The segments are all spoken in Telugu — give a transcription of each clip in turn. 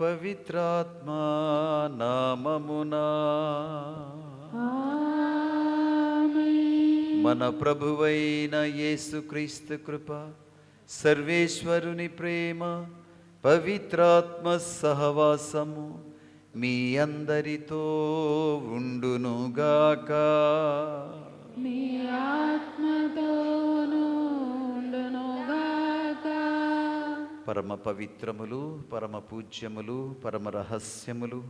పవిత్రాత్మా నామమునా. మన ప్రభువైన యేసుక్రీస్తు కృప సర్వేశ్వరుని ప్రేమ పవిత్రాత్మ సహవాసము మీ అందరితో ఉండునుగాక. మీ ఆత్మతోనూ పరమ పవిత్రములు పరమ పూజ్యములు పరమ రహస్యములు.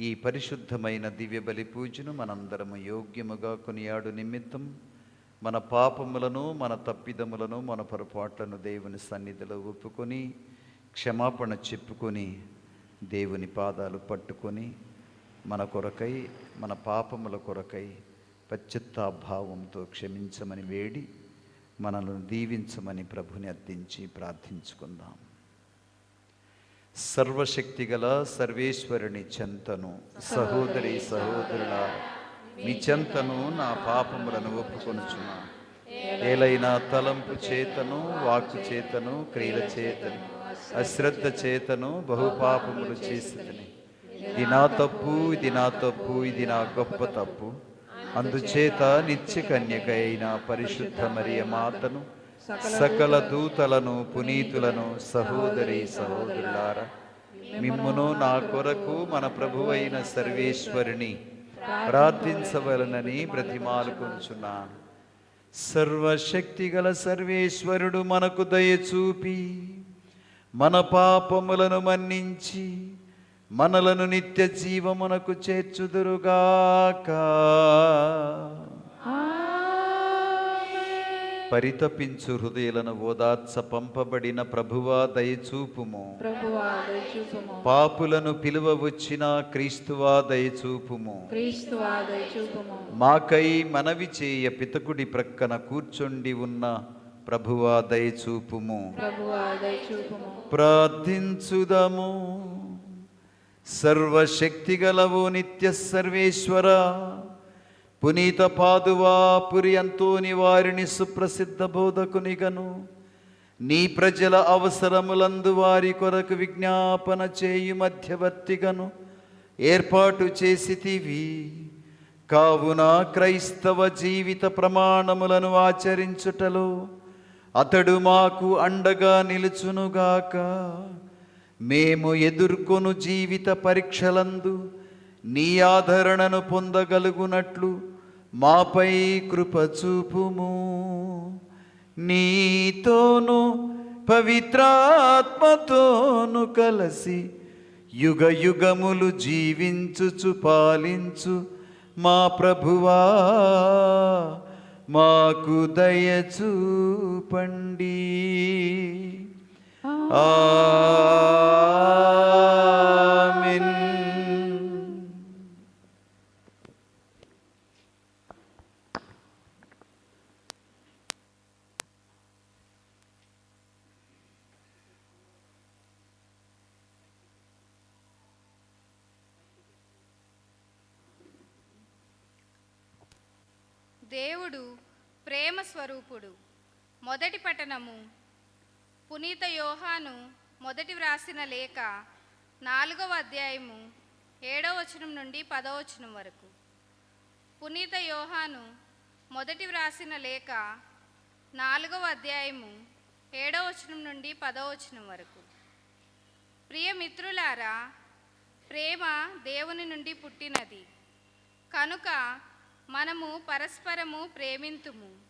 ఈ పరిశుద్ధమైన దివ్య బలి పూజను మనందరము యోగ్యముగా కొనియాడు నిమిత్తం. మన పాపములను మన తప్పిదములను మన పొరపాట్లను దేవుని సన్నిధిలో ఒప్పుకొని క్షమాపణ చెప్పుకొని దేవుని పాదాలు పట్టుకొని మన కొరకై మన పాపముల కొరకై పశ్చిత్తాభావంతో క్షమించమని వేడి మనల్ని దీవించమని ప్రభుని అర్థించి ప్రార్థించుకుందాం. సర్వశక్తిగల సర్వేశ్వరుని చెంతను సహోదరి సహోదరుల మీ చెంతను నా పాపములను ఒప్పుకొనుచున్నా. ఏలైనా తలంపు చేతను వాక్కు చేతను క్రియల చేతను అశ్రద్ధ చేతను బహుపాపములు చేసేదని ఇది నా తప్పు ఇది నా తప్పు ఇది నా గొప్ప తప్పు. అందుచేత నిత్య కన్యక అయిన పరిశుద్ధ మరియ మాతను సకల దూతలను పునీతులను సహోదరి సహోదరులారా మిమ్మును నా కొరకు మన ప్రభువైన సర్వేశ్వరుని ప్రార్థించవలనని బ్రతిమాలుకొంచున్నాను. సర్వశక్తిగల సర్వేశ్వరుడు మనకు దయ చూపి మన పాపములను మన్నించి మనలను నిత్య జీవమునకు చేర్చుదురుగాక. పరితపించు హృదయాలను ఓదార్చ పంపబడిన ప్రభువా దయచూపుము. పాపులను పిలువ వచ్చిన క్రీస్తువా దయచూపుము. మాకై మనవి చేయ పితకుడి ప్రక్కన కూర్చొండి ఉన్న ప్రభువా దయచూపుము. ప్రార్థించుదము. సర్వశక్తిగలవు నిత్య సర్వేశ్వర. పునీత పాదువా పురి అంతోని వారిని సుప్రసిద్ధ బోధకునిగను. నీ ప్రజల అవసరములందు వారి కొరకు విజ్ఞాపన చేయు మధ్యవర్తిగను. ఏర్పాటు చేసితివి. కావున క్రైస్తవ జీవిత ప్రమాణములను ఆచరించుటలో అతడు మాకు అండగా నిలుచునుగాక. మేము ఎదుర్కొను జీవిత పరీక్షలందు నీ ఆదరణను పొందగలుగునట్లు మాపై కృప చూపుము. నీతోను పవిత్రాత్మతోను కలసి యుగ యుగములు జీవించుచు పాలించు మా ప్రభువా. మాకు దయ చూపండి. దేవుడు ప్రేమ స్వరూపుడు. మొదటి పట్టణము పునీత యోహాను మొదటి వ్రాసిన లేఖ నాలుగవ అధ్యాయము ఏడవ వచనం నుండి పదవ వచనం వరకు. పునీత యోహాను మొదటి వ్రాసిన లేఖ నాలుగవ అధ్యాయము ఏడవ వచనం నుండి పదవ వచనం వరకు. ప్రియ మిత్రులారా ప్రేమ దేవుని నుండి పుట్టినది. కనుక మనము పరస్పరము ప్రేమింతుము.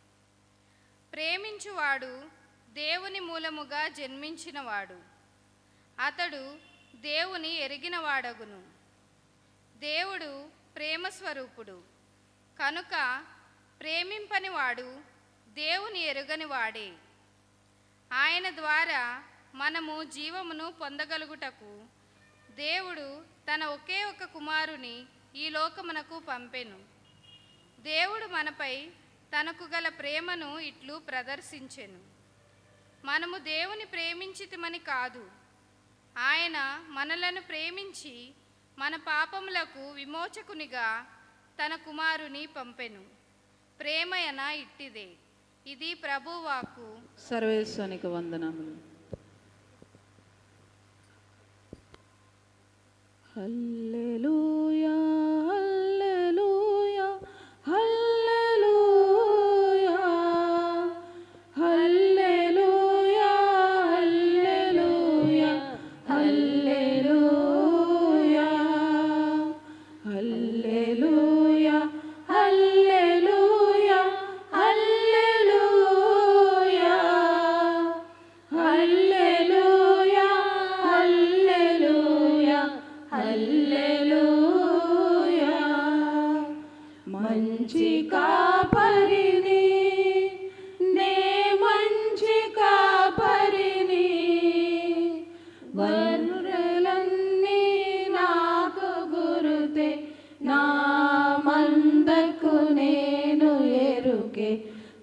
ప్రేమించువాడు దేవుని మూలముగా జన్మించినవాడు. అతడు దేవుని ఎరిగినవాడగును. దేవుడు ప్రేమస్వరూపుడు. కనుక ప్రేమింపనివాడు దేవుని ఎరుగని వాడే ఆయన ద్వారా మనము జీవమును పొందగలుగుటకు దేవుడు తన ఒకే ఒక కుమారుని ఈ లోకమునకు పంపెను. దేవుడు మనపై తనకు గల ప్రేమను ఇట్లు ప్రదర్శించెను. మనము దేవుని ప్రేమించితమని కాదు. ఆయన మనలను ప్రేమించి మన పాపములకు విమోచకునిగా తన కుమారుని పంపెను. ప్రేమయన ఇట్టిదే. ఇది ప్రభువాకు సర్వేశ్వనికి వందనములు. హల్లెలూయా హల్లెలూయా.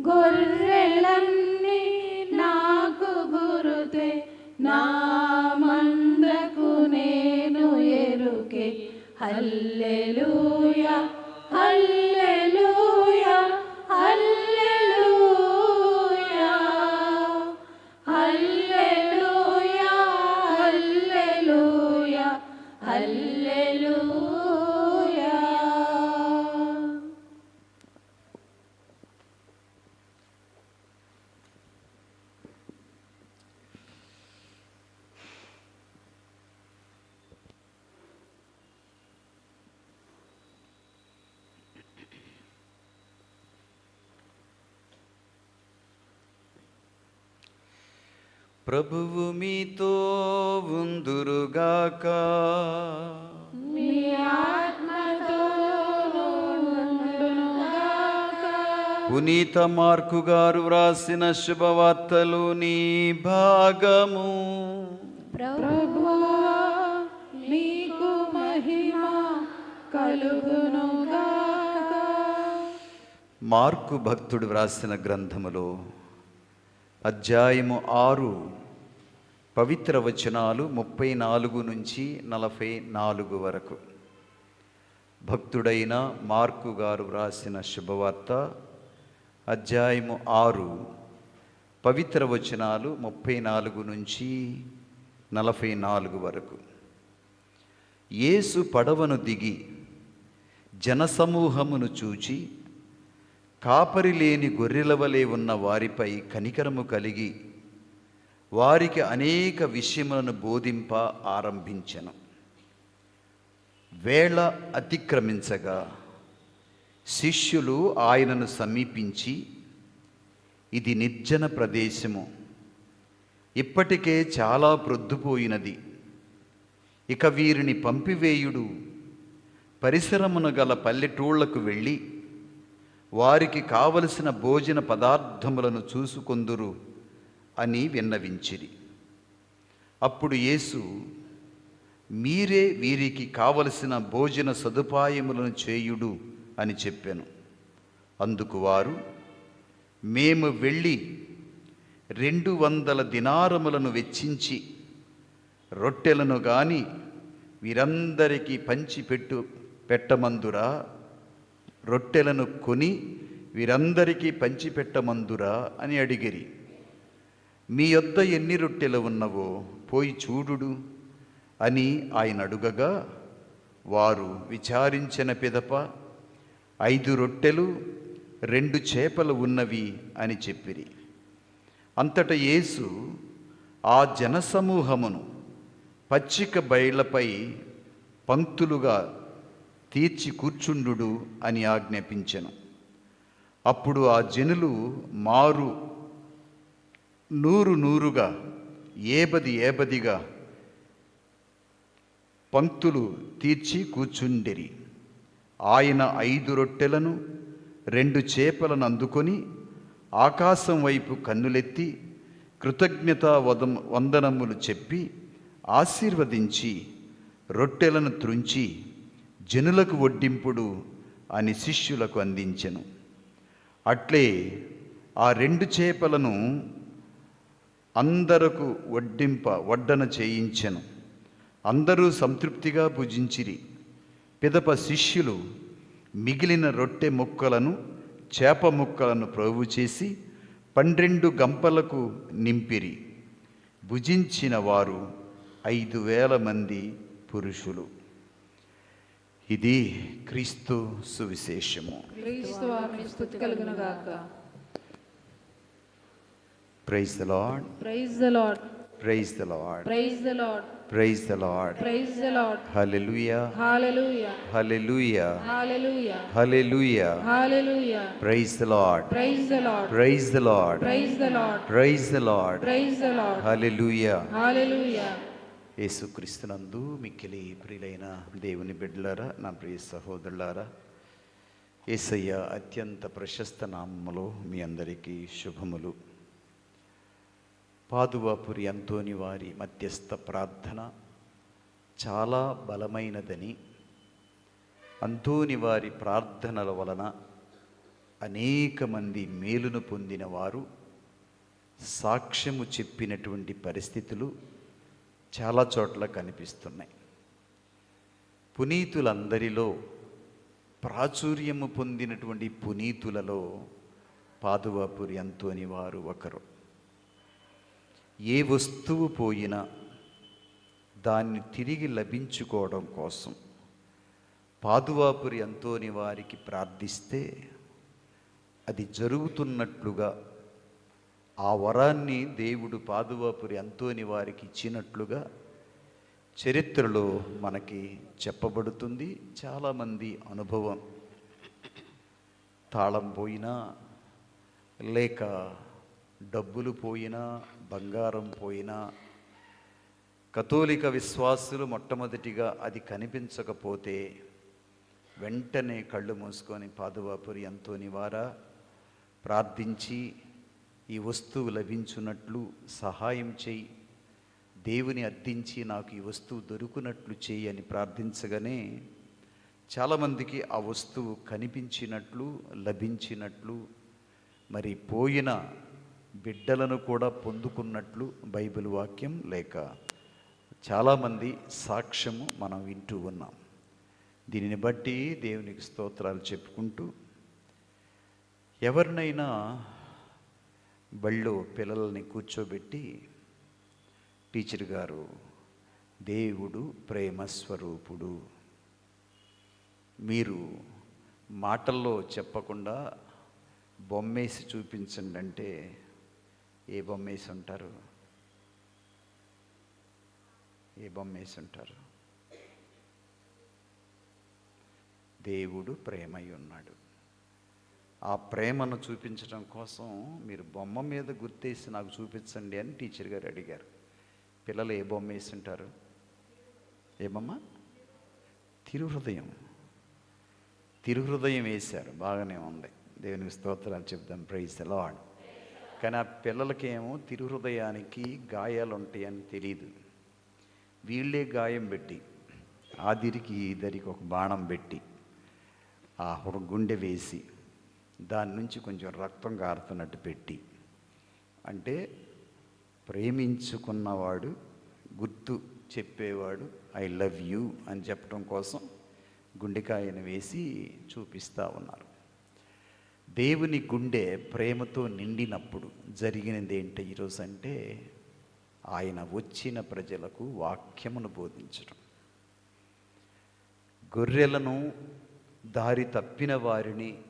గొర్రెలన్నీ నాకు గురుతే నా మందకు నేను ఎరుకే. హల్లెలూయా. ప్రభువు మీతో ఉందురుగాక. పునీత మార్కు గారు వ్రాసిన శుభవార్తలోని భాగము. ప్రభువా నీకు మహిమ మార్కు భక్తుడు వ్రాసిన గ్రంథములో అధ్యాయము ఆరు పవిత్ర వచనాలు ముప్పై నాలుగు నుంచి నలభై నాలుగు వరకు. భక్తుడైన మార్కు గారు వ్రాసిన శుభవార్త అధ్యాయము ఆరు పవిత్ర వచనాలు ముప్పై నాలుగు నుంచి నలభై నాలుగు వరకు. యేసు పడవను దిగి జనసమూహమును చూచి కాపరి లేని గొర్రెల వలె ఉన్న వారిపై కనికరము కలిగి వారికి అనేక విషయములను బోధింప ఆరంభించను. వేళ అతిక్రమించగా శిష్యులు ఆయనను సమీపించి ఇది నిర్జన ప్రదేశము. ఇప్పటికే చాలా ప్రొద్దుపోయినది. ఇక వీరిని పంపివేయుడు. పరిసరమున గల పల్లెటూళ్ళకు వెళ్ళి వారికి కావలసిన భోజన పదార్థములను చూసుకొందురు అని విన్నవించిరి. అప్పుడు యేసు మీరే వీరికి కావలసిన భోజన సదుపాయములను చేయుడు అని చెప్పాను. అందుకు వారు మేము వెళ్ళి రెండు వందల దినారములను వెచ్చించి రొట్టెలను గాని వీరందరికీ పంచిపెట్టు పెట్టమందురా. రొట్టెలను కొని వీరందరికీ పంచిపెట్టమందురా అని అడిగిరి. మీ యొద్ద ఎన్ని రొట్టెలు ఉన్నవో పోయి చూడుడు అని ఆయన అడుగగా వారు విచారించిన పిదప ఐదు రొట్టెలు రెండు చేపలు ఉన్నవి అని చెప్పిరి. అంతట యేసు ఆ జనసమూహమును పచ్చిక బయళ్ళపై పంక్తులుగా తీర్చి కూర్చుండు అని ఆజ్ఞాపించెను. అప్పుడు ఆ జనులు మారు నూరు నూరుగా ఏబది ఏబదిగా పంక్తులు తీర్చి కూర్చుండిరి. ఆయన ఐదు రొట్టెలను రెండు చేపలను అందుకొని ఆకాశం వైపు కన్నులెత్తి కృతజ్ఞతా వదం వందనములు చెప్పి ఆశీర్వదించి రొట్టెలను త్రుంచి జనులకు వడ్డింపుడు అని శిష్యులకు అందించెను. అట్లే ఆ రెండు చేపలను అందరకు వడ్డింప వడ్డన చేయించెను. అందరూ సంతృప్తిగా భుజించిరి. పిదప శిష్యులు మిగిలిన రొట్టె ముక్కలను చేప ముక్కలను ప్రోగు చేసి పన్నెండు గంపలకు నింపిరి. భుజించిన వారు ఐదు వేల మంది పురుషులు. ఇది క్రీస్తు సువిశేషము praise the Lord praise the Lord praise the Lord praise the Lord praise the Lord praise the Lord hallelujah hallelujah hallelujah hallelujah hallelujah hallelujah praise the Lord praise the Lord praise the Lord praise the Lord praise the Lord praise the Lord hallelujah hallelujah యేసుక్రీస్తునందు మిక్కిలి ప్రియులైన దేవుని బిడ్డలారా నా ప్రియ సహోదరులారా యేసయ్య అత్యంత ప్రశస్త నామములో మీ అందరికీ శుభములు. పాదువాపురి అంతోని వారి మధ్యస్థ ప్రార్థన చాలా బలమైనదని అంతోని వారి ప్రార్థనల వలన అనేక మంది మేలును పొందిన వారు సాక్ష్యము చెప్పినటువంటి పరిస్థితులు చాలా చోట్ల కనిపిస్తున్నాయి. పునీతులందరిలో ప్రాచుర్యము పొందినటువంటి పునీతులలో పాదువాపురి అంతోని వారు ఒకరు. ఏ వస్తువు పోయినా దాన్ని తిరిగి లభించుకోవడం కోసం పాదువాపురి అంతోని వారికి ప్రార్థిస్తే అది జరుగుతున్నట్లుగా ఆ వరాన్ని దేవుడు పాదువాపురి అంతోని వారికి ఇచ్చినట్లుగా చరిత్రలో మనకి చెప్పబడుతుంది. చాలామంది అనుభవం. తాళం పోయినా లేక డబ్బులు పోయినా బంగారం పోయినా కథోలిక విశ్వాసులు మొట్టమొదటిగా అది కనిపించకపోతే వెంటనే కళ్ళు మూసుకొని పాదువాపురి అంతోని వారా ప్రార్థించి ఈ వస్తువు లభించున్నట్లు సహాయం చేయి. దేవుని అర్థించి నాకు ఈ వస్తువు దొరుకునట్లు చేయి అని ప్రార్థించగానే చాలామందికి ఆ వస్తువు కనిపించినట్లు లభించినట్లు మరి పోయిన బిడ్డలను కూడా పొందుకున్నట్లు బైబిల్ వాక్యం లేక చాలామంది సాక్ష్యము మనం వింటూ ఉన్నాం. దీనిని బట్టి దేవునికి స్తోత్రాలు చెప్పుకుంటూ ఎవరినైనా బళ్ళు పిల్లల్ని కూర్చోబెట్టి టీచర్ గారు దేవుడు ప్రేమ స్వరూపుడు. మీరు మాటల్లో చెప్పకుండా బొమ్మేసి చూపించండి అంటే ఏ బొమ్మేసి ఉంటారు? ఏ బొమ్మేసి ఉంటారు? దేవుడు ప్రేమై ఉన్నాడు. ఆ ప్రేమను చూపించడం కోసం మీరు బొమ్మ మీద గుర్తేసి నాకు చూపించండి అని టీచర్ గారు అడిగారు. పిల్లలు ఏ బొమ్మ వేసి ఉంటారు ఏ బొమ్మ? తిరుహృదయం. తిరుహృదయం వేశారు. బాగానే ఉంది. దేవునికి స్తోత్రాలు చెప్దాం. ప్రైజ్ లాడ్ కానీ ఆ పిల్లలకేమో తిరుహృదయానికి గాయాలు ఉంటాయని తెలియదు వీళ్ళే గాయం పెట్టి ఆదిరికి ఇద్దరికి ఒక బాణం పెట్టి ఆ గుండె వేసి దాని నుంచి కొంచెం రక్తం కారుతున్నట్టు పెట్టి. అంటే ప్రేమించుకున్నవాడు గుర్తు చెప్పేవాడు ఐ లవ్ యూ అని చెప్పడం కోసం గుండెకాయను వేసి చూపిస్తూ ఉన్నారు. దేవుని గుండె ప్రేమతో నిండినప్పుడు జరిగినది ఏంటి ఈరోజు అంటే ఆయన వచ్చిన ప్రజలకు వాక్యమును బోధించడం గొర్రెలను దారి తప్పిన వారిని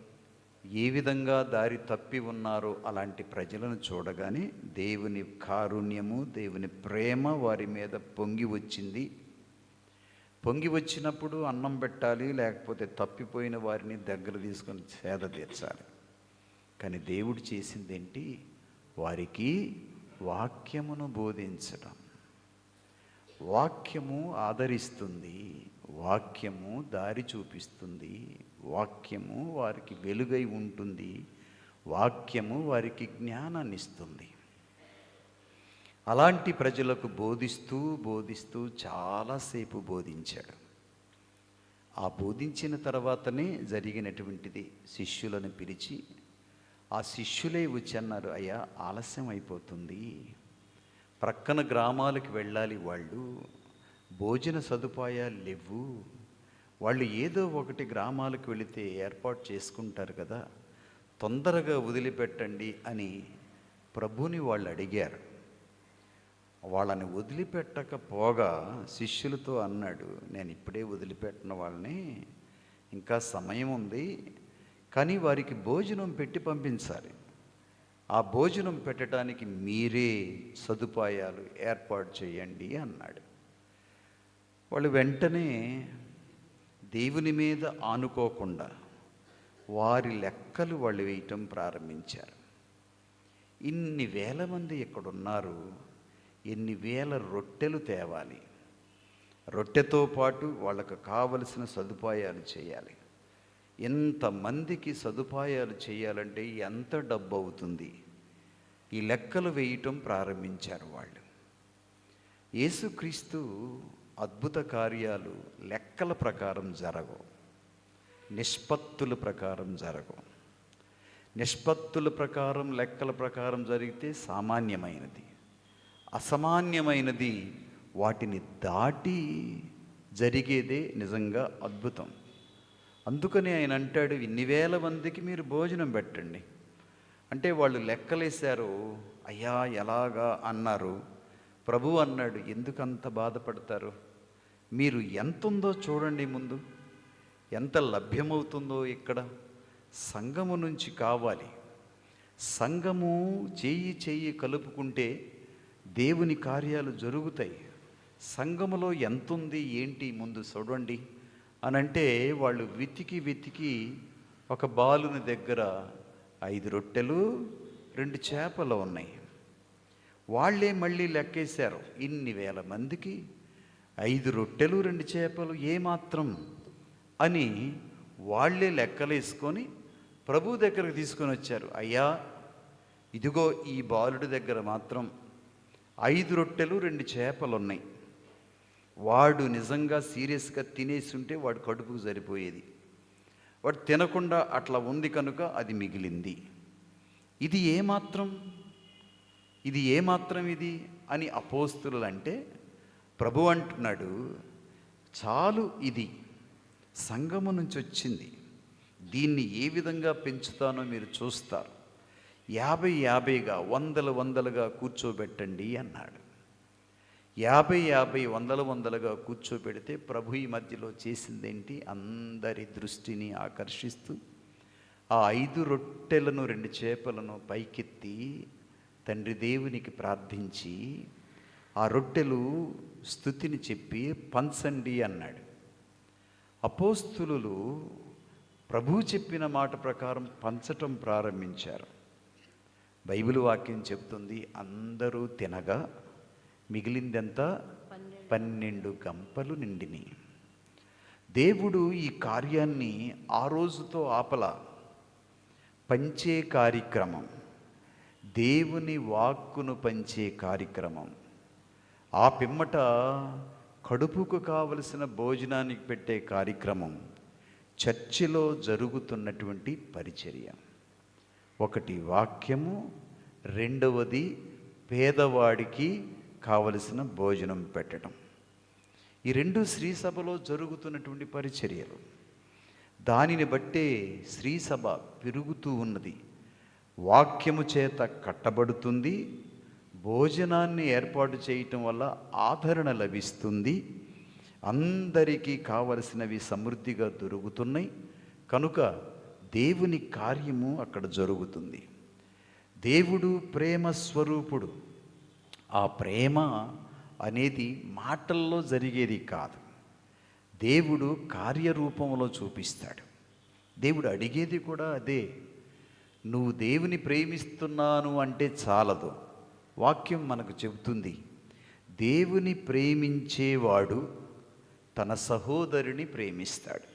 ఏ విధంగా దారి తప్పి ఉన్నారో అలాంటి ప్రజలను చూడగానే దేవుని కారుణ్యము దేవుని ప్రేమ వారి మీద పొంగి వచ్చింది. పొంగి వచ్చినప్పుడు అన్నం పెట్టాలి లేకపోతే తప్పిపోయిన వారిని దగ్గర తీసుకొని సేద తీర్చాలి. కానీ దేవుడు చేసింది ఏంటి వారికి వాక్యమును బోధించడం వాక్యము ఆదరిస్తుంది వాక్యము దారి చూపిస్తుంది వాక్యము వారికి వెలుగై ఉంటుంది వాక్యము వారికి జ్ఞానాన్ని ఇస్తుంది అలాంటి ప్రజలకు బోధిస్తూ బోధిస్తూ చాలాసేపు బోధించాడు. ఆ బోధించిన తర్వాతనే జరిగినటువంటిది శిష్యులను పిలిచి ఆ శిష్యులే వచ్చి అన్నారు అయ్యా ఆలస్యం అయిపోతుంది ప్రక్కన గ్రామాలకు వెళ్ళాలి వాళ్ళు భోజన సదుపాయాలు లేవు. వాళ్ళు ఏదో ఒకటి గ్రామాలకు వెళితే ఏర్పాటు చేసుకుంటారు కదా తొందరగా వదిలిపెట్టండి అని ప్రభుని వాళ్ళు అడిగారు. వాళ్ళని వదిలిపెట్టకపోగా శిష్యులతో అన్నాడు నేను ఇప్పుడే వదిలిపెట్టిన వాళ్ళని ఇంకా సమయం ఉంది కానీ వారికి భోజనం పెట్టి పంపించాలి. ఆ భోజనం పెట్టడానికి మీరే సదుపాయాలు ఏర్పాటు చేయండి అన్నాడు. వాళ్ళు వెంటనే దేవుని మీద ఆనుకోకుండా వారి లెక్కలు వాళ్ళు వేయటం ప్రారంభించారు. ఇన్ని వేల మంది ఇక్కడ ఉన్నారు ఎన్ని వేల రొట్టెలు తేవాలి రొట్టెతో పాటు వాళ్ళకు కావలసిన సదుపాయాలు చేయాలి. ఎంతమందికి సదుపాయాలు చేయాలంటే ఎంత డబ్బు అవుతుంది ఈ లెక్కలు వేయటం ప్రారంభించారు వాళ్ళు. యేసుక్రీస్తు అద్భుత కార్యాలు లెక్కల ప్రకారం జరగవు. నిష్పత్తుల ప్రకారం జరగవు. నిష్పత్తుల ప్రకారం లెక్కల ప్రకారం జరిగితే సామాన్యమైనది. అసామాన్యమైనది వాటిని దాటి జరిగేదే నిజంగా అద్భుతం. అందుకని ఆయన అంటాడు ఇన్ని వేల మందికి మీరు భోజనం పెట్టండి. అంటే వాళ్ళు లెక్కలేశారు. అయ్యా ఎలాగా? అన్నారు. ప్రభు అన్నాడు ఎందుకంత బాధపడతారు? మీరు ఎంత ఉందో చూడండి ముందు. ఎంత లభ్యమవుతుందో ఇక్కడ. సంఘము నుంచి కావాలి. సంఘము చేయి చేయి కలుపుకుంటే దేవుని కార్యాలు జరుగుతాయి. సంఘములో ఎంతుంది ఏంటి ముందు చూడండి. అని అంటే వాళ్ళు వెతికి వెతికి ఒక బాలుని దగ్గర ఐదు రొట్టెలు రెండు చేపలు ఉన్నాయి. వాళ్ళే మళ్ళీ లెక్కేశారు. ఇన్ని వేల మందికి ఐదు రొట్టెలు రెండు చేపలు ఏమాత్రం అని వాళ్ళే లెక్కలేసుకొని ప్రభు దగ్గరకు తీసుకొని వచ్చారు. అయ్యా ఇదిగో ఈ బాలుడి దగ్గర మాత్రం ఐదు రొట్టెలు రెండు చేపలు ఉన్నాయి. వాడు నిజంగా సీరియస్గా తినేసి ఉంటే వాడు కడుపుకు సరిపోయేది. వాడు తినకుండా అట్లా ఉంది కనుక అది మిగిలింది. ఇది ఏమాత్రం ఇది ఏమాత్రం ఇది? అని అపోస్తులు అంటే ప్రభు అంటున్నాడు చాలు ఇది. సంగము నుంచి వచ్చింది దీన్ని ఏ విధంగా పెంచుతానో మీరు చూస్తారు. యాభై యాభైగా వందలు వందలుగా కూర్చోబెట్టండి అన్నాడు. యాభై యాభై వందల వందలుగా కూర్చోబెడితే ప్రభు ఈ మధ్యలో చేసిందేంటి? అందరి దృష్టిని ఆకర్షిస్తూ ఆ ఐదు రొట్టెలను రెండు చేపలను పైకెత్తి తండ్రి దేవునికి ప్రార్థించి ఆ రొట్టెలు స్థుతిని చెప్పి పంచండి అన్నాడు. అపోస్తులు ప్రభు చెప్పిన మాట ప్రకారం పంచటం ప్రారంభించారు. బైబిల్ వాక్యం చెప్తుంది అందరూ తినగా మిగిలిందెంత పన్నెండు. గంపలు నిండిని దేవుడు ఈ కార్యాన్ని ఆ రోజుతో ఆపల. పంచే కార్యక్రమం. దేవుని వాక్కును పంచే కార్యక్రమం. ఆ పిమ్మట కడుపుకు కావలసిన భోజనానికి పెట్టే కార్యక్రమం. చర్చిలో జరుగుతున్నటువంటి పరిచర్య. ఒకటి వాక్యము రెండవది పేదవాడికి కావలసిన భోజనం పెట్టడం ఈ రెండు శ్రీ సభలో జరుగుతున్నటువంటి పరిచర్యలు దానిని బట్టే శ్రీ సభ పెరుగుతూ ఉన్నది. వాక్యము చేత కట్టబడుతుంది భోజనాన్ని ఏర్పాటు చేయటం వల్ల ఆదరణ లభిస్తుంది. అందరికీ కావలసినవి సమృద్ధిగా దొరుకుతున్నాయి. కనుక దేవుని కార్యము అక్కడ జరుగుతుంది. దేవుడు ప్రేమ స్వరూపుడు. ఆ ప్రేమ అనేది మాటల్లో జరిగేది కాదు. దేవుడు కార్యరూపంలో చూపిస్తాడు. దేవుడు అడిగేది కూడా అదే. నువ్వు దేవుని ప్రేమిస్తున్నాను అంటే చాలదు. వాక్యం మనకు చెబుతుంది. దేవుని ప్రేమించేవాడు తన సహోదరుని ప్రేమిస్తాడు.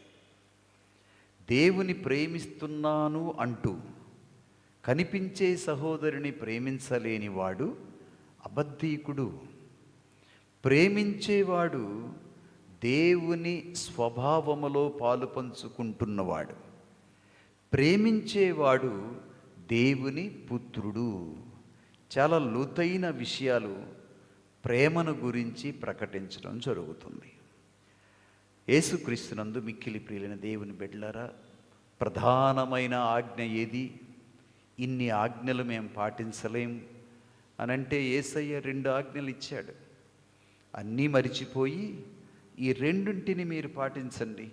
దేవుని ప్రేమిస్తున్నాను అంటూ కనిపించే సహోదరుని ప్రేమించలేని వాడు అబద్ధీకుడు. ప్రేమించేవాడు దేవుని స్వభావములో పాలు పంచుకుంటున్నవాడు. ప్రేమించేవాడు దేవుని పుత్రుడు. చాలా లోతైన విషయాలు ప్రేమను గురించి ప్రకటించడం జరుగుతుంది. యేసుక్రీస్తునందు మిక్కిలి ప్రియులైన దేవుని బిడ్డలారా ప్రధానమైన ఆజ్ఞ ఏది? ఇన్ని ఆజ్ఞలు మేము అని అనంటే ఏసయ్య రెండు ఆజ్ఞలు ఇచ్చాడు. అన్నీ మరిచిపోయి ఈ రెండింటిని మీరు పాటించండి.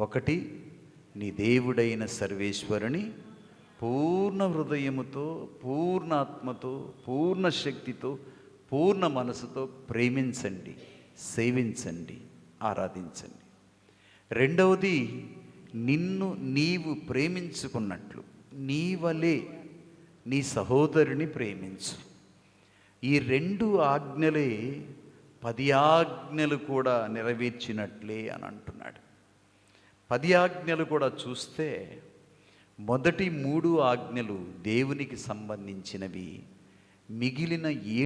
ఒకటి నీ దేవుడైన సర్వేశ్వరుని పూర్ణ హృదయముతో పూర్ణ ఆత్మతో పూర్ణ శక్తితో పూర్ణ మనసుతో ప్రేమించండి సేవించండి ఆరాధించండి. రెండవది నిన్ను నీవు ప్రేమించుకున్నట్లు నీ వలే నీ సహోదరుని ప్రేమించు. ఈ రెండు ఆజ్ఞలే పది ఆజ్ఞలు కూడా నెరవేర్చినట్లే అని అంటున్నాడు. పది ఆజ్ఞలు కూడా చూస్తే మొదటి మూడు ఆజ్ఞలు దేవునికి సంబంధించినవి మిగిలిన ఏ